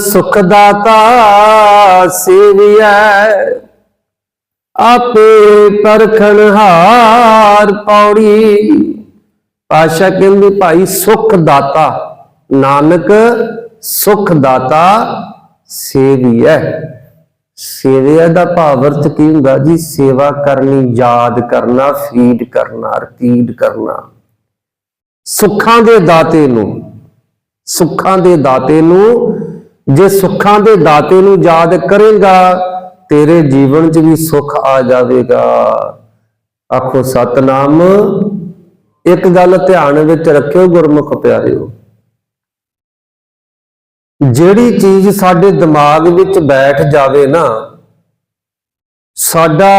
Speaker 1: ਸੁਖ ਦਾਤਾ ਸੇਵੀਐ, ਆਪੇ ਪਰਖਣ ਹਾਰ ਪੌੜੀ। ਪਾਸ਼ਾ ਕਹਿੰਦੇ, ਭਾਈ ਸੁਖ ਦਾਤਾ ਨਾਨਕ ਸੁਖ ਦਾਤਾ ਸੇਵੀਐ ਸੇਵਿਆ ਦਾ ਭਾਵ ਅਰਥ ਕੀ ਹੁੰਦਾ ਜੀ? ਸੇਵਾ ਕਰਨੀ, ਯਾਦ ਕਰਨਾ, ਫੀਡ ਕਰਨਾ ਰਿਪੀਟ ਕਰਨਾ। ਸੁੱਖਾਂ ਦੇ ਦਾਤੇ ਨੂੰ ਸੁੱਖਾਂ ਦੇ ਦਾਤੇ ਨੂੰ, ਜੇ ਸੁੱਖਾਂ ਦੇ ਦਾਤੇ ਨੂੰ ਯਾਦ ਕਰੇਗਾ, ਤੇਰੇ ਜੀਵਨ 'ਚ ਵੀ ਸੁੱਖ ਆ ਜਾਵੇਗਾ। ਆਖੋ, ਸਤਨਾਮ, ਇੱਕ ਗੱਲ ਧਿਆਨ ਵਿੱਚ ਰੱਖਿਓ ਗੁਰਮੁਖ ਪਿਆਰਿਓ। ਜਿਹੜੀ ਚੀਜ਼ ਸਾਡੇ ਦਿਮਾਗ ਵਿੱਚ ਬੈਠ ਜਾਵੇ ਨਾ, ਸਾਡਾ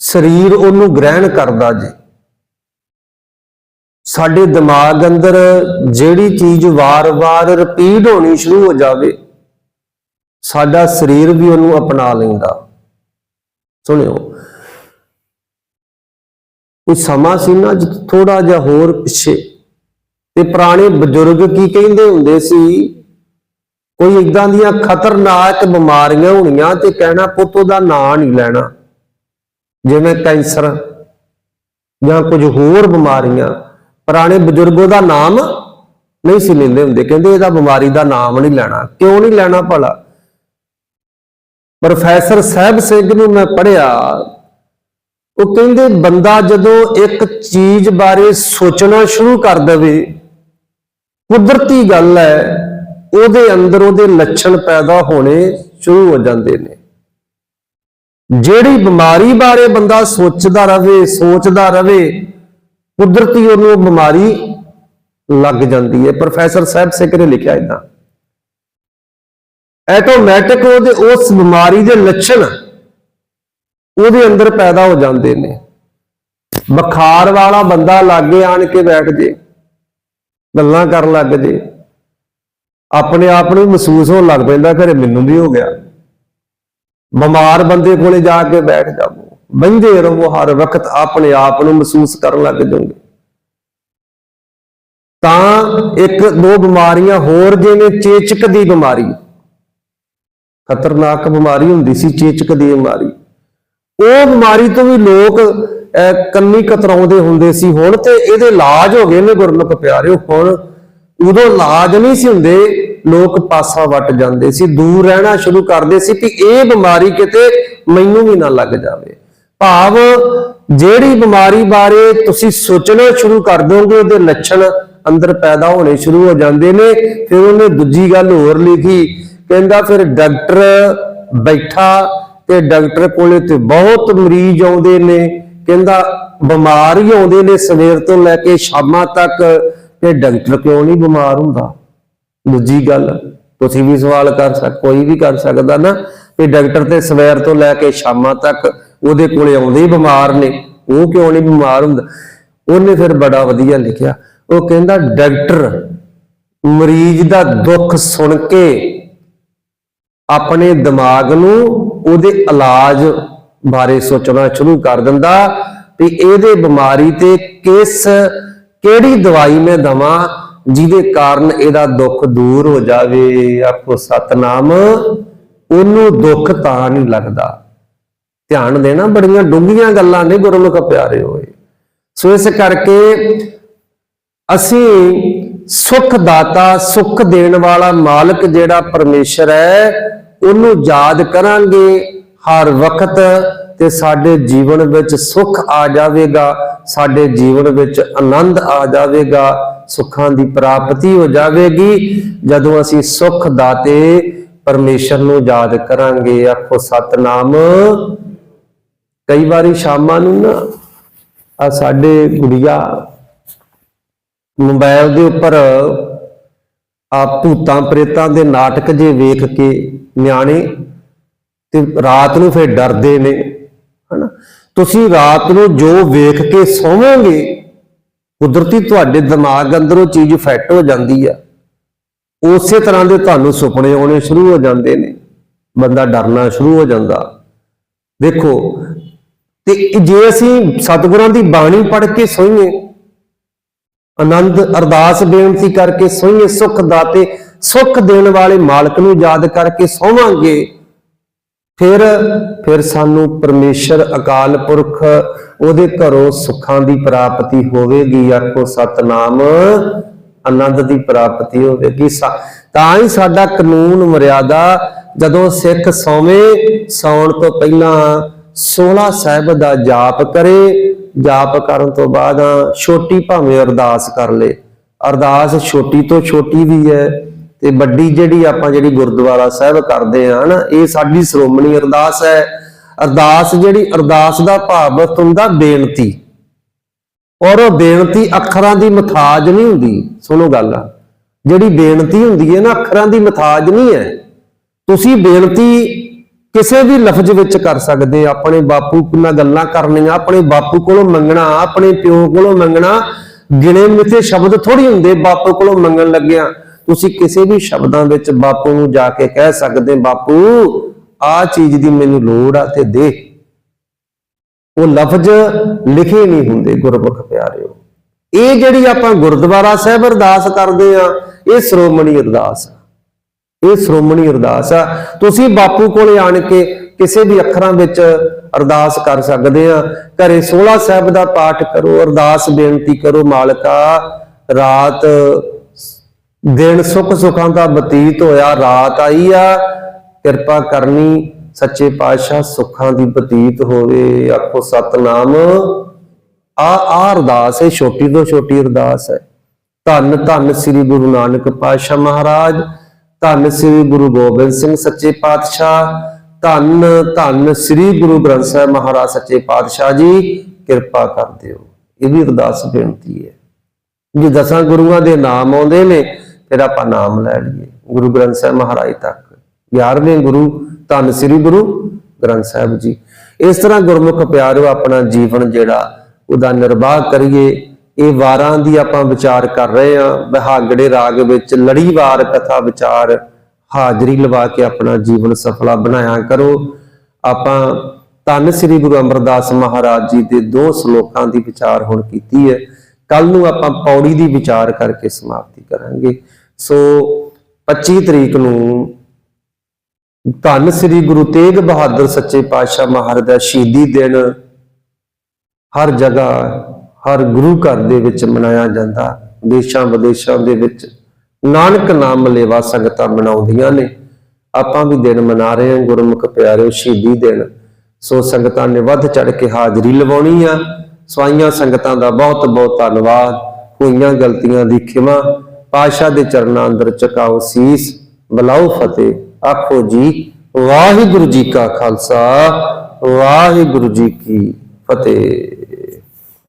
Speaker 1: ਸਰੀਰ ਉਹਨੂੰ ਗ੍ਰਹਿਣ ਕਰਦਾ ਜੀ। ਸਾਡੇ ਦਿਮਾਗ ਅੰਦਰ ਜਿਹੜੀ ਚੀਜ਼ ਵਾਰ-ਵਾਰ ਰਿਪੀਟ ਹੋਣੀ ਸ਼ੁਰੂ ਹੋ ਜਾਵੇ, ਸਾਡਾ ਸਰੀਰ ਵੀ ਉਹਨੂੰ ਅਪਣਾ ਲੈਂਦਾ। ਸੁਣਿਓ, ਕੋਈ ਸਮਾਂ ਸੀ ਨਾ ਜਿੱਥੇ ਥੋੜਾ ਜਿਹਾ ਹੋਰ ਪਿੱਛੇ? ਤੇ ਪੁਰਾਣੇ ਬਜ਼ੁਰਗ ਕੀ ਕਹਿੰਦੇ ਹੁੰਦੇ ਸੀ? ਕੋਈ ਇਦਾਂ ਦੀਆਂ ਖਤਰਨਾਕ ਬਿਮਾਰੀਆਂ ਹੋਣੀਆਂ ਤੇ ਕਹਿਣਾ ਪੁੱਤ ਉਹਦਾ ਨਾਂ ਨਹੀਂ ਲੈਣਾ। ਜਿਵੇਂ ਕੈਂਸਰ ਜਾਂ ਕੁਝ ਹੋਰ ਬਿਮਾਰੀਆਂ। ਪੁਰਾਣੇ ਬਜ਼ੁਰਗੋ ਦਾ ਨਾਮ ਨਹੀਂ ਸੀ ਲੈਂਦੇ ਹੁੰਦੇ। ਕਹਿੰਦੇ ਇਹਦਾ ਬਿਮਾਰੀ ਦਾ ਨਾਮ ਨਹੀਂ ਲੈਣਾ। ਕਿਉਂ ਨਹੀਂ ਲੈਣਾ ਭਲਾ? ਪ੍ਰੋਫੈਸਰ ਸਾਹਿਬ ਸਿੰਘ ਨੂੰ ਮੈਂ ਪੜਿਆ ਉਹ ਕਹਿੰਦੇ ਬੰਦਾ ਜਦੋਂ ਇੱਕ ਚੀਜ਼ ਬਾਰੇ ਸੋਚਣਾ ਸ਼ੁਰੂ ਕਰ ਦੇਵੇ, ਕੁਦਰਤੀ ਗੱਲ ਹੈ, ਉਹਦੇ ਅੰਦਰ ਉਹਦੇ ਲੱਛਣ ਪੈਦਾ ਹੋਣੇ ਸ਼ੁਰੂ ਹੋ ਜਾਂਦੇ ਨੇ। ਜਿਹੜੀ ਬਿਮਾਰੀ ਬਾਰੇ ਬੰਦਾ ਸੋਚਦਾ ਰਵੇ ਸੋਚਦਾ ਰਵੇ ਕੁਦਰਤੀ ਉਹਨੂੰ ਉਹ ਬਿਮਾਰੀ ਲੱਗ ਜਾਂਦੀ ਹੈ। ਪ੍ਰੋਫੈਸਰ ਸਾਹਿਬ ਸਿੰਘ ਨੇ ਲਿਖਿਆ ਇਦਾਂ। ਐਟੋਮੈਟਿਕ ਉਹਦੇ ਉਸ ਬਿਮਾਰੀ ਦੇ ਲੱਛਣ ਉਹਦੇ ਅੰਦਰ ਪੈਦਾ ਹੋ ਜਾਂਦੇ ਨੇ। ਬੁਖਾਰ ਵਾਲਾ ਬੰਦਾ ਲਾਗੇ ਆਣ ਕੇ ਬੈਠ ਜੇ, ਗੱਲਾਂ ਕਰਨ ਲੱਗ ਜੇ, ਆਪਣੇ ਆਪ ਨੂੰ ਮਹਿਸੂਸ ਹੋਣ ਲੱਗ ਪੈਂਦਾ ਘਰੇ ਮੈਨੂੰ ਵੀ ਹੋ ਗਿਆ। ਬਿਮਾਰ ਬੰਦੇ ਕੋਲੇ ਜਾ ਕੇ ਬੈਠ ਜਾਵੋ। ਬੰਦੇ ਰਹੋ ਹਰ ਵਕਤ ਆਪਣੇ ਆਪ ਨੂੰ ਮਹਿਸੂਸ ਕਰਨ ਲੱਗ ਜਾਓਗੇ। ਤਾਂ ਇੱਕ ਦੋ ਬਿਮਾਰੀਆਂ ਹੋਰ ਜਿਵੇਂ ਚੇਚਕ ਦੀ ਬਿਮਾਰੀ। ਖਤਰਨਾਕ ਬਿਮਾਰੀ ਹੁੰਦੀ ਸੀ ਚੇਚਕ ਦੀ ਬਿਮਾਰੀ। ਉਹ ਬਿਮਾਰੀ ਤੋਂ ਵੀ ਲੋਕ ਅਹ, ਕੰਨੀ ਕਤਰਾਉਂਦੇ ਹੁੰਦੇ ਸੀ। ਹੁਣ ਤੇ ਇਹਦੇ ਇਲਾਜ ਹੋ ਗਏ ਨੇ ਗੁਰਮੁਖ ਪਿਆਰਿਓ ਹੁਣ ਉਦੋਂ ਇਲਾਜ ਨਹੀਂ ਸੀ ਹੁੰਦੇ ਲੋਕ ਪਾਸਾ ਵੱਟ ਜਾਂਦੇ ਸੀ ਦੂਰ ਰਹਿਣਾ ਸ਼ੁਰੂ ਕਰਦੇ ਸੀ ਕਿ ਇਹ ਬਿਮਾਰੀ ਕਿਤੇ ਮੈਨੂੰ ਵੀ ਨਾ ਲੱਗ ਜਾਵੇ। ਭਾਵ ਜਿਹੜੀ ਬਿਮਾਰੀ ਬਾਰੇ ਤੁਸੀਂ ਸੋਚਣਾ ਸ਼ੁਰੂ ਕਰ ਦੋਗੇ ਉਹਦੇ ਲੱਛਣ ਅੰਦਰ ਪੈਦਾ ਹੋਣੇ ਸ਼ੁਰੂ ਹੋ ਜਾਂਦੇ ਨੇ। ਫਿਰ ਉਹਨੇ ਦੂਜੀ ਗੱਲ ਹੋਰ ਲਿਖੀ, ਕਹਿੰਦਾ ਫਿਰ ਡਾਕਟਰ ਬੈਠਾ ਤੇ ਡਾਕਟਰ ਕੋਲੇ ਤੇ ਬਹੁਤ ਮਰੀਜ਼ ਆਉਂਦੇ ਨੇ। ਕਹਿੰਦਾ ਬਿਮਾਰ ਹੀ ਆਉਂਦੇ ਨੇ ਸਵੇਰ ਤੋਂ ਲੈ ਕੇ ਸ਼ਾਮਾਂ ਤੱਕ ਤੇ ਡਾਕਟਰ ਕਿਉਂ ਨਹੀਂ ਬਿਮਾਰ ਹੁੰਦਾ। ਦੂਜੀ ਗੱਲ, ਤੁਸੀਂ ਵੀ ਸਵਾਲ ਕਰ ਸਕ, ਕੋਈ ਵੀ ਕਰ ਸਕਦਾ ਨਾ ਕਿ ਡਾਕਟਰ ਤੇ ਸਵੇਰ ਤੋਂ ਲੈ ਕੇ ਸ਼ਾਮਾਂ ਤੱਕ ਉਹਦੇ ਕੋਲੇ ਆਉਂਦੇ ਹੀ ਬਿਮਾਰ ਨੇ। ਉਹ ਕਿਉਂ ਨਹੀਂ ਬਿਮਾਰ ਹੁੰਦਾ? ਉਹਨੇ ਫਿਰ ਬੜਾ ਵਧੀਆ ਲਿਖਿਆ। ਉਹ ਕਹਿੰਦਾ, ਡਾਕਟਰ, ਮਰੀਜ਼ ਦਾ ਦੁੱਖ ਸੁਣ ਕੇ ਆਪਣੇ ਦਿਮਾਗ ਨੂੰ ਉਹਦੇ ਇਲਾਜ ਬਾਰੇ ਸੋਚਣਾ ਸ਼ੁਰੂ ਕਰ ਦਿੰਦਾ ਵੀ ਇਹਦੇ ਬਿਮਾਰੀ ਤੇ ਕਿਸ, ਕਿਹੜੀ ਦਵਾਈ ਮੈਂ ਦਵਾਂ ਜਿਹਦੇ ਕਾਰਨ ਇਹਦਾ ਦੁੱਖ ਦੂਰ ਹੋ ਜਾਵੇ? ਆਖੋ, ਸਤਨਾਮ, ਉਹਨੂੰ ਦੁੱਖ ਤਾਂ ਨਹੀਂ ਲੱਗਦਾ। ਧਿਆਨ ਦੇਣਾ ਬੜੀਆਂ ਡੂੰਘੀਆਂ ਗੱਲਾਂ ਨੇ ਗੁਰਮੁਖ ਪਿਆਰੇ ਹੋਏ। ਸੋ ਇਸ ਕਰਕੇ ਅਸੀਂ ਸੁਖ ਦਾਤਾ ਸੁਖ ਦੇਣ ਵਾਲਾ ਮਾਲਕ ਜਿਹੜਾ ਪਰਮੇਸ਼ਰ ਹੈ, ਉਹਨੂੰ ਯਾਦ ਕਰਾਂਗੇ ਹਰ ਵਕਤ ਤੇ ਸਾਡੇ ਜੀਵਨ ਵਿੱਚ ਸੁਖ ਆ ਜਾਵੇਗਾ, ਸਾਡੇ ਜੀਵਨ ਵਿੱਚ ਆਨੰਦ ਆ ਜਾਵੇਗਾ, ਸੁੱਖਾਂ ਦੀ ਪ੍ਰਾਪਤੀ ਹੋ ਜਾਵੇਗੀ। ਜਦੋਂ ਅਸੀਂ ਸੁਖ ਦਾਤੇ ਪਰਮੇਸ਼ਰ ਨੂੰ ਯਾਦ ਕਰਾਂਗੇ, ਆਖੋ ਸਤਨਾਮ। ਕਈ ਵਾਰੀ ਸ਼ਾਮਾਂ ਨੂੰ ਨਾ ਆ ਸਾਡੇ ਗੁੜੀਆ ਮੋਬਾਈਲ ਦੇ ਉੱਪਰ ਆ ਭੂਤਾਂ ਪ੍ਰੇਤਾਂ ਦੇ ਨਾਟਕ ਜੇ ਵੇਖ ਕੇ ਨਿਆਣੇ ਤੇ ਰਾਤ ਨੂੰ ਫਿਰ ਡਰਦੇ ਨੇ, ਹਨਾ? ਤੁਸੀਂ ਰਾਤ ਨੂੰ ਜੋ ਵੇਖ ਕੇ ਸੌਵੋਗੇ, ਕੁਦਰਤੀ ਤੁਹਾਡੇ ਦਿਮਾਗ ਅੰਦਰ ਉਹ ਚੀਜ਼ ਫਿੱਟ ਹੋ ਜਾਂਦੀ ਆ। ਉਸੇ ਤਰ੍ਹਾਂ ਦੇ ਤੁਹਾਨੂੰ ਸੁਪਨੇ ਆਉਣੇ ਸ਼ੁਰੂ ਹੋ ਜਾਂਦੇ ਨੇ। ਬੰਦਾ ਡਰਨਾ ਸ਼ੁਰੂ ਹੋ ਜਾਂਦਾ। ਦੇਖੋ ਤੇ ਜੇ ਅਸੀਂ ਸਤਿਗੁਰਾਂ ਦੀ ਬਾਣੀ ਪੜ੍ਹ ਕੇ ਸੋਈਏ, ਆਨੰਦ ਅਰਦਾਸ ਬੇਨਤੀ ਕਰਕੇ ਸੋਈਏ, ਸੁਖ ਦਾਤੇ, ਸੁਖ ਦੇਣ ਵਾਲੇ ਮਾਲਕ ਨੂੰ ਯਾਦ ਕਰਕੇ ਸੋਵਾਂਗੇ, ਫਿਰ ਫਿਰ ਸਾਨੂੰ ਪਰਮੇਸ਼ਰ ਅਕਾਲ ਪੁਰਖ ਉਹਦੇ ਘਰੋਂ ਸੁੱਖਾਂ ਦੀ ਪ੍ਰਾਪਤੀ ਹੋਵੇਗੀ, ਆਖੋ ਸਤਨਾਮ, ਆਨੰਦ ਦੀ ਪ੍ਰਾਪਤੀ ਹੋਵੇਗੀ। ਤਾਂ ਹੀ ਸਾਡਾ ਕਾਨੂੰਨ ਮਰਿਆਦਾ, ਜਦੋਂ ਸਿੱਖ ਸੌਵੇਂ ਸੌਣ ਤੋਂ ਪਹਿਲਾਂ 16 ਸਾਹਿਬ ਦਾ ਜਾਪ ਕਰੇ, ਜਾਪ ਕਰਨ ਤੋਂ ਬਾਅਦ ਛੋਟੀ ਭਾਵੇਂ ਅਰਦਾਸ ਕਰ ਲੇ। ਅਰਦਾਸ ਛੋਟੀ ਤੋਂ ਛੋਟੀ ਵੀ ਹੈ ਤੇ ਵੱਡੀ ਜਿਹੜੀ ਆਪਾਂ ਜਿਹੜੀ ਗੁਰਦੁਆਰਾ ਸਾਹਿਬ ਕਰਦੇ ਆ ਨਾ, ਇਹ ਸਾਡੀ ਸ਼੍ਰੋਮਣੀ ਅਰਦਾਸ ਹੈ। ਅਰਦਾਸ ਜਿਹੜੀ ਅਰਦਾਸ ਦਾ ਭਾਵ ਹੁੰਦਾ ਬੇਨਤੀ। ਔਰ ਉਹ ਬੇਨਤੀ ਅੱਖਰਾਂ ਦੀ ਮਥਾਜ ਨਹੀਂ ਹੁੰਦੀ, ਸੁਣੋ ਗੱਲ। ਜਿਹੜੀ ਬੇਨਤੀ ਹੁੰਦੀ ਹੈ ਨਾ, ਅੱਖਰਾਂ ਦੀ ਮਥਾਜ ਨਹੀਂ ਹੈ। ਤੁਸੀਂ ਬੇਨਤੀ ਕਿਸੇ ਵੀ ਲਫ਼ਜ਼ ਵਿੱਚ ਕਰ ਸਕਦੇ ਆਪਣੇ ਬਾਪੂ ਨਾਲ ਗੱਲਾਂ ਕਰਨੀਆਂ, ਆਪਣੇ ਬਾਪੂ ਕੋਲੋਂ ਮੰਗਣਾ, ਆਪਣੇ ਪਿਓ ਕੋਲੋਂ ਮੰਗਣਾ। ਗਿਣੇ ਮਿੱਥੇ ਸ਼ਬਦ ਥੋੜੀ ਹੁੰਦੇ, ਬਾਪੂ ਕੋਲੋਂ ਮੰਗਣ ਲੱਗਿਆ। ਤੁਸੀਂ ਕਿਸੇ ਵੀ ਸ਼ਬਦਾਂ ਵਿੱਚ ਬਾਪੂ ਨੂੰ ਜਾ ਕੇ ਕਹਿ ਸਕਦੇ, ਬਾਪੂ, ਆ ਚੀਜ਼ ਦੀ ਮੈਨੂੰ ਲੋੜ ਆ ਤੇ ਦੇ। ਉਹ ਲਫ਼ਜ਼ ਲਿਖੇ ਨਹੀਂ ਹੁੰਦੇ, ਗੁਰਮੁਖ ਪਿਆਰਿਓ। ਇਹ ਜਿਹੜੀ ਆਪਾਂ ਗੁਰਦੁਆਰਾ ਸਾਹਿਬ ਅਰਦਾਸ ਕਰਦੇ ਆ, ਇਹ ਸ਼੍ਰੋਮਣੀ ਅਰਦਾਸ ਇਹ ਸ਼੍ਰੋਮਣੀ ਅਰਦਾਸ ਆ। ਤੁਸੀਂ ਬਾਪੂ ਕੋਲੇ ਆਣ ਕੇ ਕਿਸੇ ਵੀ ਅੱਖਰਾਂ ਵਿੱਚ ਅਰਦਾਸ ਕਰ ਸਕਦੇ ਆ। ਘਰੇ 16 ਸਾਹਿਬ ਦਾ ਪਾਠ ਕਰੋ, ਅਰਦਾਸ ਬੇਨਤੀ ਕਰੋ ਮਾਲਕਾ। ਰਾਤ ਦਿਨ ਸੁੱਖ ਸੁਖਾਂ ਦਾ ਬਤੀਤ ਹੋਇਆ, ਰਾਤ ਆਈ ਆ। ਕਿਰਪਾ ਕਰਨੀ ਸੱਚੇ ਪਾਤਸ਼ਾਹ ਸੁੱਖਾਂ ਦੀ ਬਤੀਤ ਹੋਵੇ, ਆਖੋ ਸਤਨਾਮ। ਆ ਆ ਅਰਦਾਸ ਹੈ, ਛੋਟੀ ਤੋਂ ਛੋਟੀ ਅਰਦਾਸ ਹੈ। ਧੰਨ ਧੰਨ ਸ੍ਰੀ ਗੁਰੂ ਨਾਨਕ ਪਾਤਸ਼ਾਹ ਮਹਾਰਾਜ। ਧੰਨ ਸ੍ਰੀ ਗੁਰੂ ਗੋਬਿੰਦ ਸਿੰਘ ਸੱਚੇ ਪਾਤਸ਼ਾਹ, ਧੰਨ ਧੰਨ ਸ੍ਰੀ ਗੁਰੂ ਗ੍ਰੰਥ ਸਾਹਿਬ ਮਹਾਰਾਜ ਸੱਚੇ ਪਾਤਸ਼ਾਹ ਜੀ, ਕਿਰਪਾ ਕਰ ਦਿਓ। ਇਹ ਵੀ ਅਰਦਾਸ ਬੇਨਤੀ ਹੈ। ਜੇ ਦਸਾਂ ਗੁਰੂਆਂ ਦੇ ਨਾਮ ਆਉਂਦੇ ਨੇ, ਫਿਰ ਆਪਾਂ ਨਾਮ ਲੈ ਲਈਏ। ਗੁਰੂ ਗ੍ਰੰਥ ਸਾਹਿਬ ਮਹਾਰਾਜ ਤੱਕ। 11ਵੇਂ ਗੁਰੂ, ਧੰਨ ਸ੍ਰੀ ਗੁਰੂ ਗ੍ਰੰਥ ਸਾਹਿਬ ਜੀ। ਇਸ ਤਰ੍ਹਾਂ ਗੁਰਮੁਖ ਪਿਆਰਿਓ ਆਪਣਾ ਜੀਵਨ ਜਿਹੜਾ, ਉਹਦਾ ਨਿਰਵਾਹ ਕਰੀਏ। ਇਹ ਵਾਰਾਂ ਦੀ ਆਪਾਂ ਵਿਚਾਰ ਕਰ ਰਹੇ ਹਾਂ। ਬਹਾਗੜੇ ਰਾਗ ਵਿੱਚ ਲੜੀਵਾਰ ਕਥਾ ਵਿਚਾਰ ਹਾਜ਼ਰੀ ਲਵਾ ਕੇ ਆਪਣਾ ਜੀਵਨ ਸਫਲਾ ਬਣਾਇਆ ਕਰੋ। ਆਪਾਂ ਧੰਨ ਸ੍ਰੀ ਗੁਰੂ ਅਮਰਦਾਸ ਮਹਾਰਾਜ ਜੀ ਦੇ ਦੋ ਸ਼ਲੋਕਾਂ ਦੀ ਵਿਚਾਰ ਹੁਣ ਕੀਤੀ ਹੈ। ਕੱਲ ਨੂੰ ਆਪਾਂ ਪੌੜੀ ਦੀ ਵਿਚਾਰ ਕਰਕੇ ਸਮਾਪਤੀ ਕਰਾਂਗੇ। ਸੋ 25 ਤਰੀਕ ਨੂੰ ਧੰਨ ਸ੍ਰੀ ਗੁਰੂ ਤੇਗ ਬਹਾਦਰ ਸੱਚੇ ਪਾਤਸ਼ਾਹ ਮਹਾਰਾਜ ਦਾ ਸ਼ਹੀਦੀ ਦਿਨ ਹਰ ਜਗ੍ਹਾ ਹਰ ਗੁਰੂ ਘਰ ਦੇ ਵਿੱਚ ਮਨਾਇਆ ਜਾਂਦਾ। ਦੇਸ਼ਾਂ ਵਿਦੇਸ਼ਾਂ ਦੇ ਵਿੱਚ ਨਾਨਕ ਨਾਮ ਲੇਵਾ ਸੰਗਤਾਂ ਮਨਾਉਂਦੀਆਂ ਨੇ। ਆਪਾਂ ਵੀ ਦਿਨ ਮਨਾ ਰਹੇ ਹਾਂ, ਗੁਰਮੁਖ ਪਿਆਰਿਓ, ਸ਼ਹੀਦੀ ਦਿਨ। ਸੋ ਸੰਗਤਾਂ ਨੇ ਵੱਧ ਚੜ ਕੇ ਹਾਜ਼ਰੀ ਲਵਾਉਣੀ ਆ। ਸਵਾਈਆਂ ਸੰਗਤਾਂ ਦਾ ਬਹੁਤ ਬਹੁਤ ਧੰਨਵਾਦ। ਹੋਈਆਂ ਗਲਤੀਆਂ ਦੀ ਖਿਮਾ। ਪਾਸ਼ਾ ਦੇ ਚਰਨਾਂ ਅੰਦਰ ਝੁਕਾਓ ਸੀਸ। ਬਲਾਓ ਫਤਿਹ। ਆਖੋ ਜੀ, ਵਾਹਿਗੁਰੂ ਜੀ ਕਾ ਖਾਲਸਾ, ਵਾਹਿਗੁਰੂ ਜੀ ਕੀ ਫਤਿਹ।